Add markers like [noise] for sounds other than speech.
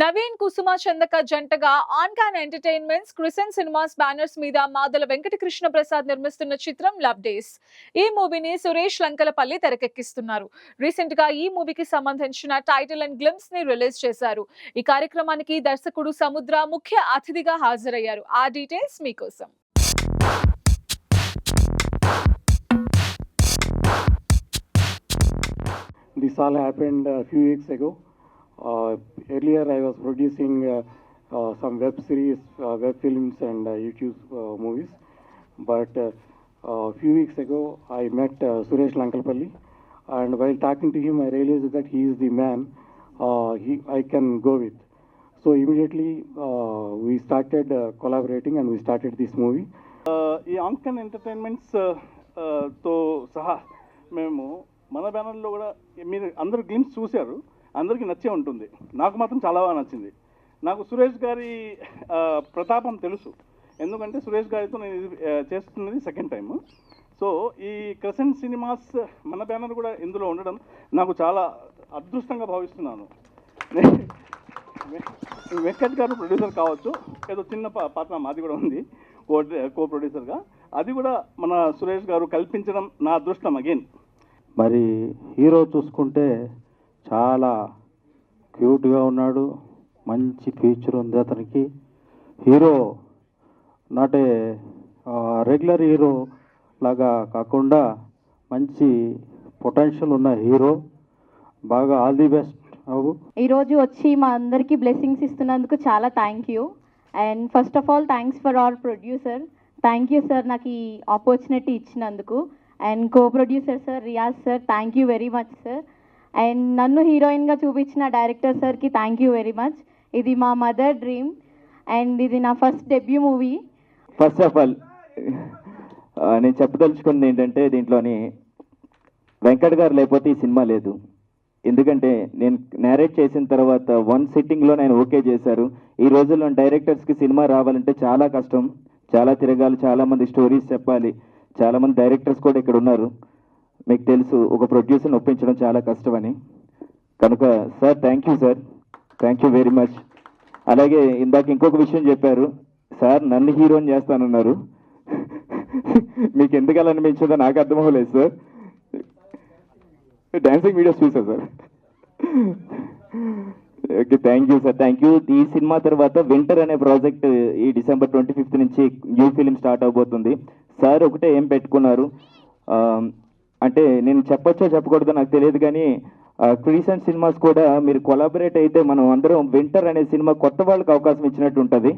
నవీన్ కుసుమ చందక జంటగా ఆన్కాన్ ఎంటర్టైన్మెంట్స్ క్రిసెన్ సినిమాస్ బ్యానర్స్ మీద మాదల వెంకటకృష్ణ ప్రసాద్ నిర్మిస్తున్న చిత్రం లవ్ డేస్. ఈ మూవీని సురేష్ లంకలపల్లి తెరకెక్కిస్తున్నారు. రీసెంట్గా ఈ మూవీకి సంబంధించిన టైటిల్ అండ్ గ్లిమ్స్ని రిలీజ్ చేశారు. ఈ కార్యక్రమానికి దర్శకుడు సముద్ర ముఖ్య అతిథిగా హాజరయ్యారు. ఆ డీటెయిల్స్ మీకోసం. This all happened a few weeks ago. Uh, earlier, I was producing uh, uh, some web series, uh, web films, and uh, YouTube uh, movies. But uh, a few weeks ago, I met uh, Suresh Lankalpalli, and while talking to him, I realized that he is the man uh, he, I can go with. So immediately, uh, we started uh, collaborating, and we started this movie. ఈ ఆంకన్ entertainments ఆ, తో సహా మేము మన బ్యానర్లో కూడా మీరు అందరు గేమ్స్ చూశారు అందరికీ నచ్చే ఉంటుంది. నాకు మాత్రం చాలా బాగా నచ్చింది. నాకు సురేష్ గారి ప్రతాపం తెలుసు. ఎందుకంటే సురేష్ గారితో నేను చేస్తున్నది సెకండ్ టైం సో ఈ క్రసెంట్ సినిమాస్ మన బ్యానర్ కూడా ఇందులో ఉండడం నాకు చాలా అదృష్టంగా భావిస్తున్నాను. [laughs] వెంకట్ గారు ప్రొడ్యూసర్ కావచ్చు. ఏదో చిన్న పా- పాత్ర మాది కూడా ఉంది కో కో ప్రొడ్యూసర్గా అది కూడా మన సురేష్ గారు కల్పించడం నా అదృష్టం అగైన్ మరి హీరో చూసుకుంటే చాలా క్యూట్గా ఉన్నాడు. మంచి ఫ్యూచర్ ఉంది అతనికి. Hero not a regular hero లాగా కాకుండా మంచి పొటెన్షియల్ ఉన్న హీరో. బాగా ఆల్ ది బెస్ట్ అవు ఈరోజు వచ్చి మా అందరికీ బ్లెస్సింగ్స్ ఇస్తున్నందుకు చాలా thank you. And first of all thanks for our producer. Thank you sir నాకు ఈ ఆపర్చునిటీ ఇచ్చినందుకు. And co producer sir Riyaz sir thank you very much sir. And నన్ను హీరోయిన్గా చూపించిన డైరెక్టర్ సార్కి థ్యాంక్ యూ వెరీ మచ్ ఇది మా mother dream and ఇది నా first debut movie first of all నేను చెప్పదలుచుకున్నది ఏంటంటే దీంట్లోని వెంకట్ గారు లేకపోతే ఈ సినిమా లేదు. ఎందుకంటే నేను నేరేట్ చేసిన తర్వాత వన్ సిట్టింగ్లో నేను ఓకే చేశారు. ఈ రోజుల్లో డైరెక్టర్స్కి సినిమా రావాలంటే చాలా కష్టం. చాలా తిరగాలి చాలామంది స్టోరీస్ చెప్పాలి. చాలామంది డైరెక్టర్స్ కూడా ఇక్కడ ఉన్నారు. మీకు తెలుసు ఒక ప్రొడ్యూసర్ని ఒప్పించడం చాలా కష్టమని. కనుక sir thank you sir thank you very much అలాగే ఇందాక ఇంకొక విషయం చెప్పారు. సార్ నన్ను హీరోని చేస్తానన్నారు. మీకు ఎందుకు అలా అనిపించిందో నాకు అర్థం అవ్వలేదు సార్ డాన్సింగ్ వీడియోస్ చూసా sir okay thank you sir thank you ఈ సినిమా తర్వాత వింటర్ అనే ప్రాజెక్ట్ ఈ డిసెంబర్ ట్వంటీ ఫిఫ్త్ నుంచి న్యూ ఫిలిం స్టార్ట్ అవబోతుంది. సార్ ఒకటే ఏం పెట్టుకున్నారు? అంటే నేను చెప్పొచ్చో చెప్పకూడదో నాకు తెలియదు కానీ క్రీసెంట్ సినిమాస్ కూడా మీరు కొలాబరేట్ అయితే మనం అందరం వింటర్ అనే సినిమా కొత్త వాళ్ళకి అవకాశం ఇచ్చినట్టు ఉంటుంది.